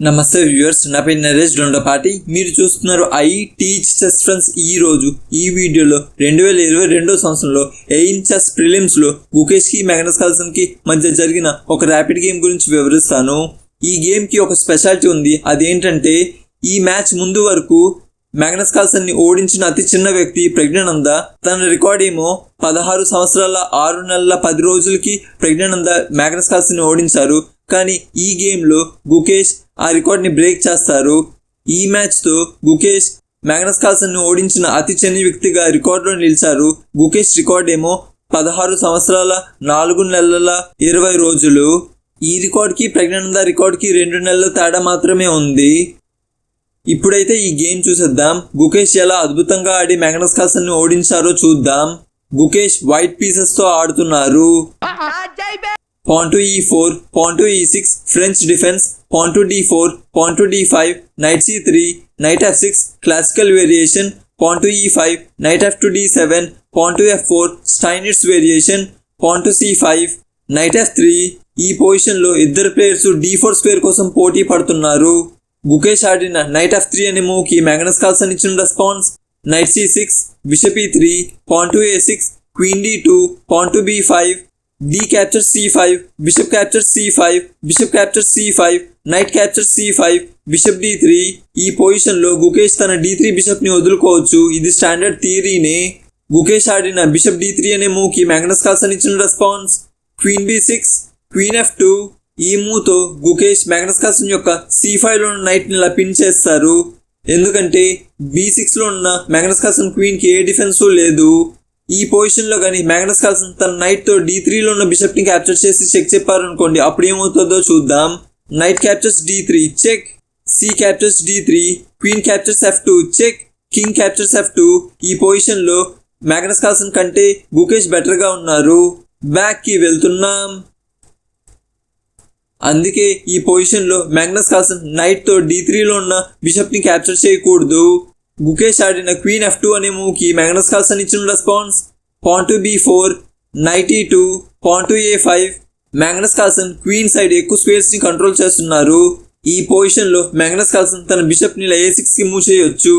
నమస్తే వ్యూవర్స్ నా పేరు నరేష్ డొండపాటి. మీరు చూస్తున్నారు ఐ టీచ్ చెస్ ఫ్రెండ్స్ ఈ రోజు. ఈ వీడియోలో రెండు వేల ఇరవై రెండో సంవత్సరంలో ఎయిన్ చెస్ ప్రిలిమ్స్లో గుకేష్కి మ్యాగ్నస్ కాల్సన్కి మధ్య జరిగిన ఒక ర్యాపిడ్ గేమ్ గురించి వివరిస్తాను. ఈ గేమ్కి ఒక స్పెషాలిటీ ఉంది. అదేంటంటే ఈ మ్యాచ్ ముందు వరకు మ్యాగ్నస్ కార్ల్సన్ని ఓడించిన అతి చిన్న వ్యక్తి ప్రజ్ఞానంద తన రికార్డ్ ఏమో పదహారు సంవత్సరాల ఆరు నెలల పది రోజులకి ప్రజ్ఞానంద మ్యాగ్నస్ కార్ల్సన్ని ఓడించారు. కానీ ఈ గేమ్లో గుకేష్ ఆ రికార్డ్ని బ్రేక్ చేస్తారు. ఈ మ్యాచ్తో గుకేష్ మ్యాగ్నస్ కాల్సన్ను ఓడించిన అతి చిన్న వ్యక్తిగా రికార్డులో నిలిచారు. గుకేష్ రికార్డ్ ఏమో పదహారు సంవత్సరాల నాలుగు నెలల ఇరవై రోజులు. ఈ రికార్డ్కి ప్రజ్ఞానంద రికార్డ్కి రెండు నెలల తేడా మాత్రమే ఉంది. ఇప్పుడైతే ఈ గేమ్ చూసేద్దాం. గుకేష్ ఎలా అద్భుతంగా ఆడి మ్యాగ్నస్ కార్ల్సన్ ఓడించారో చూద్దాం. గుకేష్ వైట్ పీసెస్తో ఆడుతున్నారు. Pawn to e four pawn to e six French defence pawn to d four pawn to d five knight c three knight f six classical variation pawn to e five knight f to d seven pawn to f four Steinitz variation pawn to c five knight f three ఈ పొజిషన్లో ఇద్దరు players D four square కోసం పోటీ పడుతున్నారు. గుకేష్ ఆడిన knight F three అనే మూవ్కి Magnus Carlsen ఇచ్చిన response knight c six bishop e three pawn a six queen d two pawn to b five d capture c five bishop capture c five bishop knight captures five knight capture c five bishop d three ఈ పొజిషన్లో గుకేష్ తన D three బిషప్ని వదులుకోవచ్చు. ఇది standard థియరీనే Gukesh ఆడిన bishop D three అనే మూవ్కి Magnus Carlsen ఇచ్చిన response queen B six queen F two ఈ మూవ్తో గుకేష్ మ్యాగ్నస్ కార్ల్సన్ యొక్క సి ఫైవ్లో ఉన్న నైట్ని ఇలా పిన్ చేస్తారు. ఎందుకంటే బి సిక్స్లో ఉన్న మ్యాగ్నస్ కార్ల్సన్ క్వీన్కి ఏ డిఫెన్స్ లేదు. ఈ పొజిషన్లో కానీ మ్యాగ్నస్ కాల్సన్ తన నైట్తో డి త్రీలో ఉన్న బిషప్ని క్యాప్చర్ చేసి చెక్ చెప్పారనుకోండి అప్పుడు ఏమవుతుందో చూద్దాం. Knight captures d three check c captures d three queen captures f two check king captures f two ఈ పొజిషన్లో మ్యాగ్నస్ కాల్సన్ కంటే గుకేష్ బెటర్గా ఉన్నారు. బ్యాక్కి వెళ్తున్నాం. అందుకే ఈ పొజిషన్లో మ్యాగ్నస్ కాల్సన్ నైట్తో డి త్రీలో ఉన్న బిషప్ని క్యాప్చర్ చేయకూడదు. గుకేష్ ఆడిన క్వీన్ ఎఫ్ టూ అనే మూవ్కి మ్యాగ్నస్ కార్ల్సన్ ఇచ్చిన response. Pawn to b four knight e two pawn to a five. Magnus Carlsen queen side ఎక్కువ స్క్వేర్స్ని కంట్రోల్ చేస్తున్నారు. ఈ పొజిషన్లో మ్యాగ్నస్ కార్ల్సన్ తన బిషప్ని ఏ సిక్స్కి మూవ్ చేయొచ్చు.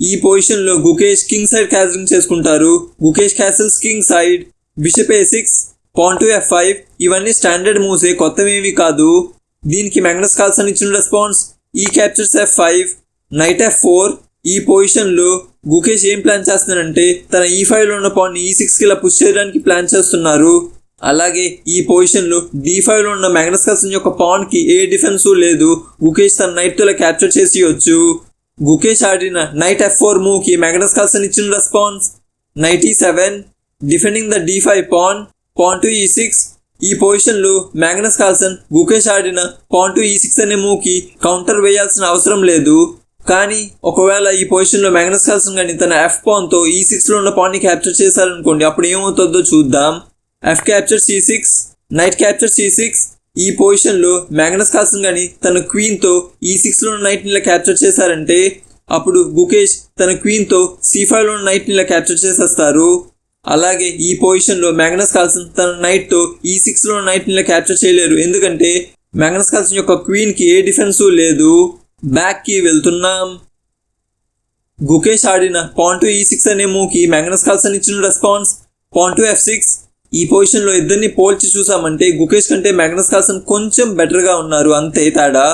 ఈ పొజిషన్లో గుకేష్ కింగ్ సైడ్ క్యాసలింగ్ చేసుకుంటారు. Gukesh castles king side bishop a six pawn to f five. ఇవన్నీ స్టాండర్డ్ మూవ్సే కొత్తవేవి కాదు. దీనికి మ్యాగ్నస్ కాల్సన్ ఇచ్చిన response. E captures f five knight f four ఈ పొజిషన్లో గుకేష్ ఏం ప్లాన్ చేస్తున్నారంటే తన ఈ ఫైవ్లో ఉన్న పాన్ ఈ సిక్స్ ఇలా పుష్ చేయడానికి ప్లాన్ చేస్తున్నారు. అలాగే ఈ పొజిషన్లో డీ డి ఉన్న మ్యాగ్నస్ కార్ల్సన్ యొక్క పాన్కి ఏ డిఫెన్స్ లేదు. గుకేష్ తన నైట్తో ఇలా క్యాప్చర్ చేసి వచ్చు గుకేష్ ఆడిన నైట్ ఎఫ్ ఫోర్ మూవ్కి మ్యాగ్నస్ కార్ల్సన్ ఇచ్చిన response knight e seven defending the d five pawn pawn to e six ఈ పొజిషన్లో మ్యాగ్నస్ కాల్సన్ గుకేష్ ఆడిన పాన్ టు ఈ సిక్స్ అనే మూవ్కి కౌంటర్ వేయాల్సిన అవసరం లేదు. కానీ ఒకవేళ ఈ పొజిషన్లో మ్యాగ్నస్ కాల్సన్ కానీ తన ఎఫ్ పాన్తో ఈ సిక్స్లో ఉన్న పాన్ని క్యాప్చర్ చేశారనుకోండి అప్పుడు ఏమవుతుందో చూద్దాం. F capture c six knight capture c six ఈ పొజిషన్లో మ్యాగ్నస్ కాల్సన్ కానీ తన క్వీన్తో ఈ సిక్స్లో ఉన్న నైట్ని ఇలా క్యాప్చర్ చేశారంటే అప్పుడు గుకేష్ తన క్వీన్తో సి ఫైవ్లో ఉన్న నైట్ని ఇలా క్యాప్చర్ చేసేస్తారు. అలాగే ఈ పొజిషన్లో మ్యాగ్నస్ కాల్సన్ తన నైట్తో ఈ సిక్స్లో ఉన్న నైట్ని క్యాప్చర్ చేయలేరు. ఎందుకంటే మ్యాగ్నస్ కాల్సన్ యొక్క క్వీన్కి ఏ డిఫెన్సు లేదు. బ్యాక్కి వెళ్తున్నాం. గుకేష్ ఆడిన పాన్ ఈ సిక్స్ అనే మూకి కి మ్యాగ్నస్ కార్ల్సన్ ఇచ్చిన రెస్పాన్స్ పాయింట్ ఎఫ్ సిక్స్ ఈ పొజిషన్లో ఇద్దరిని పోల్చి చూసామంటే గుకేష్ కంటే మ్యాగ్నస్ కాల్సన్ కొంచెం బెటర్గా ఉన్నారు. అంతే తేడా.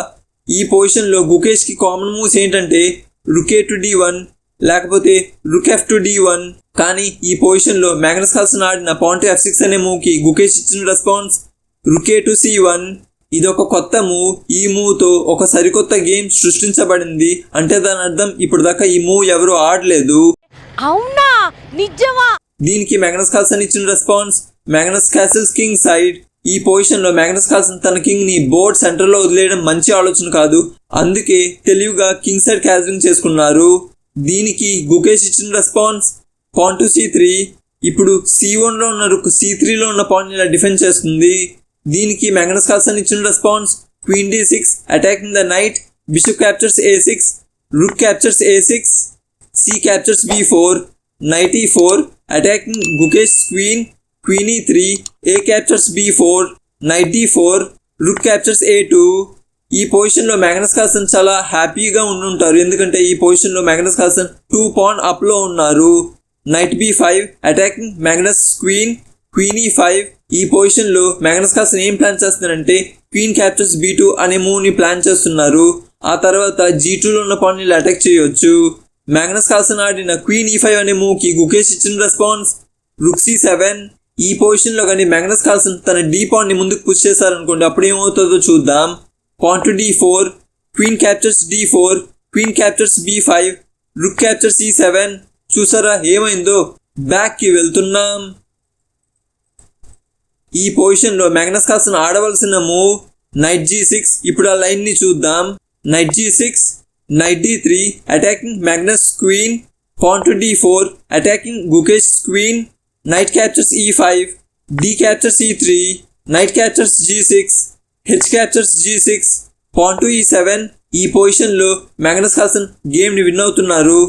ఈ పొజిషన్లో గుకేష్కి కామన్ మూవ్స్ ఏంటంటే రుకే టు డి వన్ లేకపోతే rook F to D one కానీ ఈ పొజిషన్లో మ్యాగ్నస్ కాల్సన్ ఆడిన పాయింట్ ఎఫ్ సిక్స్ అనే మూకి గుకేష్ ఇచ్చిన response rook e to c one ఇది ఒక కొత్త మూవ్ ఈ మూవ్తో ఒక సరికొత్త గేమ్ సృష్టించబడింది. అంటే దాని అర్థం ఇప్పుడు దాకా ఈ మూవ్ ఎవరు ఆడలేదు. అవునా? నిజమా? దీనికి మ్యాగ్నస్ కార్ల్సన్ ఇచ్చిన response. Magnus castles king side. ఈ పొజిషన్లో మ్యాగ్నస్ కార్ల్సన్ తన కింగ్ని బోర్డ్ సెంటర్లో వదిలేయడం మంచి ఆలోచన కాదు. అందుకే తెలివిగా కింగ్ సైడ్ క్యాసిలింగ్ చేసుకున్నారు. దీనికి గుకేష్ ఇచ్చిన response. Pawn to c three. ఇప్పుడు సి వన్లో ఉన్న రుక్ సి త్రీలో ఉన్న పాన్ ఇలా డిఫెండ్ చేస్తుంది. దీనికి మ్యాగ్నస్ కాల్సన్ ఇచ్చిన response queen d six attacking the knight bishop captures a six rook captures a six c captures b four knight e four attacking Gukesh queen queen e three a captures b four knight d four rook captures a two. ఈ పొజిషన్లో Magnus Carlson చాలా హ్యాపీగా ఉండుంటారు. ఎందుకంటే ఈ పొజిషన్లో Magnus Carlsen two pawn అప్లో ఉన్నారు. Knight b five attacking Magnus queen queen e five ఈ పొజిషన్లో మ్యాగ్నస్ ఏం ప్లాన్ చేస్తున్నారంటే క్వీన్ క్యాప్చర్స్ బీ టూ అనే మూవ్ని ప్లాన్ చేస్తున్నారు. ఆ తర్వాత జీ టూలో ఉన్న పాన్ని అటాక్ చేయొచ్చు. మ్యాగ్నస్ కాల్సన్ ఆడిన క్వీన్ ఈ ఫైవ్ అనే మూవ్కి గుకేష్ ఇచ్చిన రెస్పాన్స్ రుక్సీ సెవెన్ ఈ పొజిషన్లో కానీ మ్యాగ్నస్ కాల్సన్ తన డీ పాన్ని ముందుకు పుష్ చేశారనుకోండి అప్పుడు ఏమవుతుందో చూద్దాం. Pawn to d four queen captures d four queen captures b five rook captures e seven. చూసారా ఏమైందో? బ్యాక్కి వెళ్తున్నాం. ఈ పొజిషన్లో మ్యాగ్నస్ కార్సన్ ఆడవలసిన మూవ్ నైట్ జీ సిక్స్ ఇప్పుడు ఆ లైన్ని చూద్దాం. Knight g six knight d three attacking Magnus queen pawn to d four attacking Gukesh queen knight captures e five d captures e three knight captures g six h captures g six pawn to e seven ఈ పొజిషన్లో Magnus Carson గేమ్ని win అవుతున్నారు.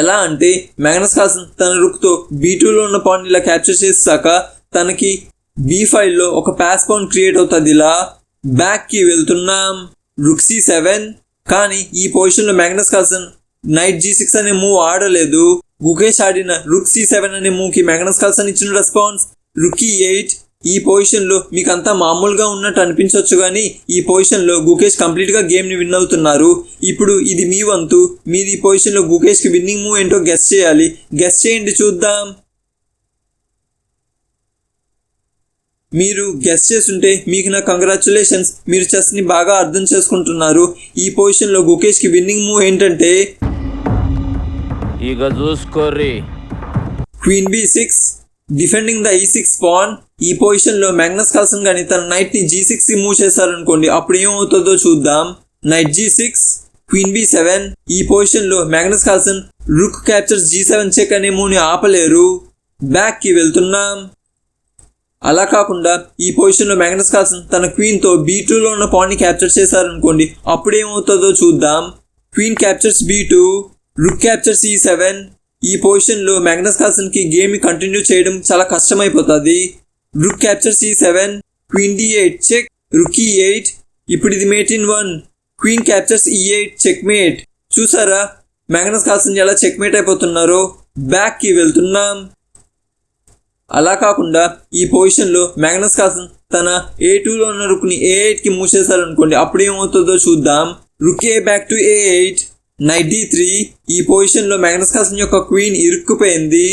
ఎలా అంటే Magnus Carson తన రుక్తో be టూలో ఉన్న pan ఇలా క్యాప్చర్ చేసాక తనకి బీ ఫైవ్లో ఒక పాస్ క్రియేట్ అవుతుందిలా బ్యాక్కి వెళ్తున్నాం. రుక్ సి సెవెన్ కానీ ఈ పొజిషన్లో Magnus Carlsen knight g six అనే మూవ్ ఆడలేదు. గుకేష్ ఆడిన రుక్ సి సెవెన్ అనే మూవ్కి మ్యాగ్నస్ కార్సన్ ఇచ్చిన రెస్పాన్స్ రుకీ ఎయిట్ ఈ పొజిషన్లో మీకు అంతా మామూలుగా ఉన్నట్టు అనిపించవచ్చు కానీ ఈ పొజిషన్లో గుకేష్ కంప్లీట్గా గేమ్ని విన్ అవుతున్నారు. ఇప్పుడు ఇది మీ వంతు. మీరు ఈ పొజిషన్లో గుకేష్కి విన్నింగ్ మూవ్ ఏంటో గెస్ చేయాలి. గెస్ చేయండి చూద్దాం. మీరు గెస్ చేస్తుంటే మీకు నా కంగ్రాచులేషన్స్ మీరు చెస్ని బాగా అర్థం చేసుకుంటున్నారు. ఈ పొజిషన్లో గుకేష్కి విన్నింగ్ మూవ్ ఏంటంటే ఇక చూసుకోర్రి. Queen b six defending the e six pawn ఈ పొజిషన్లో మ్యాగ్నస్ కార్సన్ కానీ తన నైట్ని జీ సిక్స్కి మూవ్ చేశారనుకోండి అప్పుడు ఏమవుతుందో చూద్దాం. Knight g six queen b seven ఈ పొజిషన్లో Magnus Carlsen rook captures g seven check అనే మూవ్ని ఆపలేరు. బ్యాక్కి వెళ్తున్నాం. అలా కాకుండా ఈ పొజిషన్లో మ్యాగ్నస్ కార్సన్ తన క్వీన్తో బీ టూలో ఉన్న పాయింట్ని క్యాప్చర్ చేశారనుకోండి అప్పుడు ఏమవుతుందో చూద్దాం queen captures b two rook captures e seven ఈ పొజిషన్లో మ్యాగ్నస్ కార్సన్ గేమ్ కంటిన్యూ చేయడం చాలా కష్టమైపోతుంది. Rook captures e seven queen d eight check rook e eight ఇప్పుడు ఇది mate in one queen captures e eight check mate చూసారా? Magnus Carlsen ఎలా check mate అయిపోతున్నారో బ్యాక్కి వెళ్తున్నాం. అలా కాకుండా ఈ పొజిషన్లో మ్యాగ్నస్ కాసన్ తన ఏ టూలో ఉన్న రుక్ని ఏ ఎయిట్కి కి అప్పుడు ఏమవుతుందో చూద్దాం. Rook a back to a eight knight d three ఈ పొజిషన్లో మ్యాగ్నస్ కాసన్ యొక్క queen ఇరుక్కుపోయింది.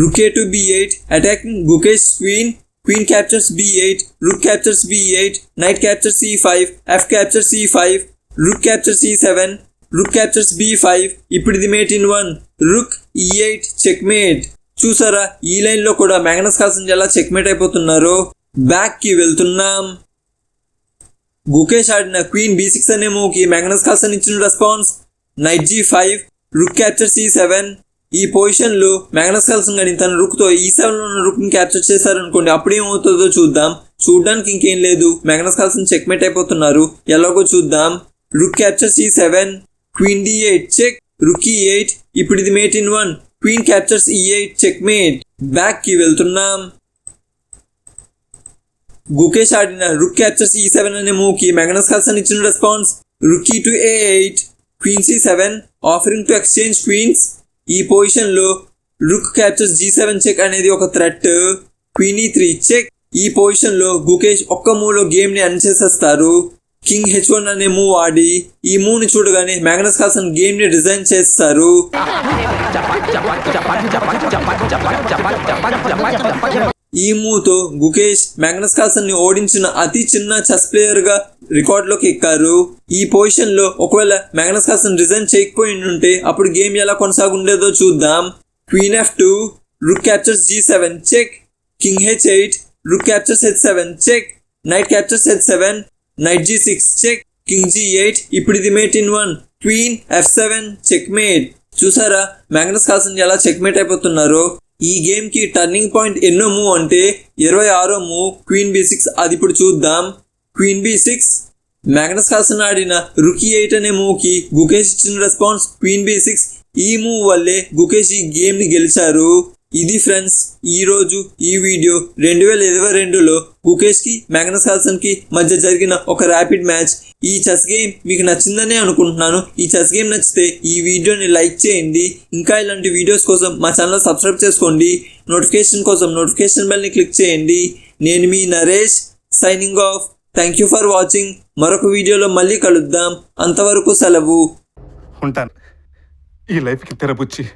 Rook a to b eight attacking Gukesh queen queen captures b eight rook captures b eight knight captures c five f captures c five rook capture c seven rook captures b five ఇప్పుడు ఇది mate in one rook ఈ eight check mate చూసారా? ఈ లైన్లో కూడా Magnus Carlsen ఎలా checkmate అయిపోతున్నారో బ్యాక్కి వెళ్తున్నాం. గుకేష్ ఆడిన క్వీన్ బి సిక్స్ అనే మూవ్కి మ్యాగ్నస్ కార్సన్ ఇచ్చిన response knight g five rook capture c seven ఈ పొజిషన్లో మ్యాగ్నస్ కాల్సన్ కానీ తన రుక్తో ఈ సెవెన్లో ఉన్న రుక్ని క్యాప్చర్ చేశారనుకోండి అప్పుడు ఏమవుతుందో చూద్దాం. చూడడానికి ఇంకేం లేదు. మ్యాగ్నస్ కాల్సన్ చెక్మేట్ అయిపోతున్నారు. ఎలాగో చూద్దాం. Rook capture c seven queen d eight check rook e eight ఇప్పుడు ఇది mate in one queen captures e eight check mate బ్యాక్కి వెళ్తున్నాం. గుకేష్ ఆడిన రుక్ క్యాప్చర్స్ ఈ సెవెన్ అనే మూవ్కి మెగనస్ కల్సన్ ఇచ్చిన response rook to a eight queen c seven offering to exchange queens ఈ పొజిషన్లో rook captures g seven check అనేది ఒక threat queen e e three check ఈ పొజిషన్లో గుకేష్ ఒక్క మూవ్లో గేమ్ని అన్ చేసేస్తారు కింగ్ హెచ్ వన్ అనే మూవ్ ఆడి ఈ మూవ్ని చూడగానే మ్యాగ్నస్ కార్సన్ గేమ్ని డిజైన్ చేస్తారు. ఈ మూవ్తో గుకేష్ మ్యాగ్నస్ కార్సన్ని ఓడించిన అతి చిన్న చెస్ ప్లేయర్గా రికార్డులోకి ఎక్కారు. ఈ పొజిషన్లో ఒకవేళ మ్యాగ్నస్ కార్సన్ రిజైన్ చేయకపోయి ఉంటే అప్పుడు గేమ్ ఎలా కొనసాగుండేదో చూద్దాం. Queen f two rook captures g seven check. King h eight rook captures h seven check. Knight captures h seven knight g six check king g eight ఇప్పుడు ఇది mate in one queen f seven check mate చూసారా? Magnus Carlsen ఎలా check mate అయిపోతున్నారో? ఈ గేమ్కి turning point ఎన్నో move అంటే ఇరవై ఆరో మూవ్ క్వీన్ బి సిక్స్ అది ఇప్పుడు చూద్దాం. Queen b six Magnus Carlsen ఆడిన రుకీ ఎయిట్ అనే మూవ్కి గుకేష్ ఇచ్చిన రెస్పాన్స్ క్వీన్ బి సిక్స్. ఈ మూవ్ వల్లే గుకేష్ ఈ గేమ్ని గెలిచారు. ఇది ఫ్రెండ్స్ ఈ రోజు ఈ వీడియో రెండు వేల ఇరవై రెండులో గుకేష్కి మ్యాగ్నస్ కార్సన్కి మధ్య జరిగిన ఒక ర్యాపిడ్ మ్యాచ్. ఈ చెస్ గేమ్ మీకు నచ్చిందనే అనుకుంటున్నాను. ఈ చెస్ గేమ్ నచ్చితే ఈ వీడియోని లైక్ చేయండి. ఇంకా ఇలాంటి వీడియోస్ కోసం మా ఛానల్ సబ్స్క్రైబ్ చేసుకోండి. నోటిఫికేషన్ కోసం నోటిఫికేషన్ బెల్ని క్లిక్ చేయండి. నేను మీ Naresh signing off. Thank you for watching. మరొక వీడియోలో మళ్ళీ కలుద్దాం. అంతవరకు సెలవు. ఉంటాను. ఈ లైఫ్కి తెరపుచ్చి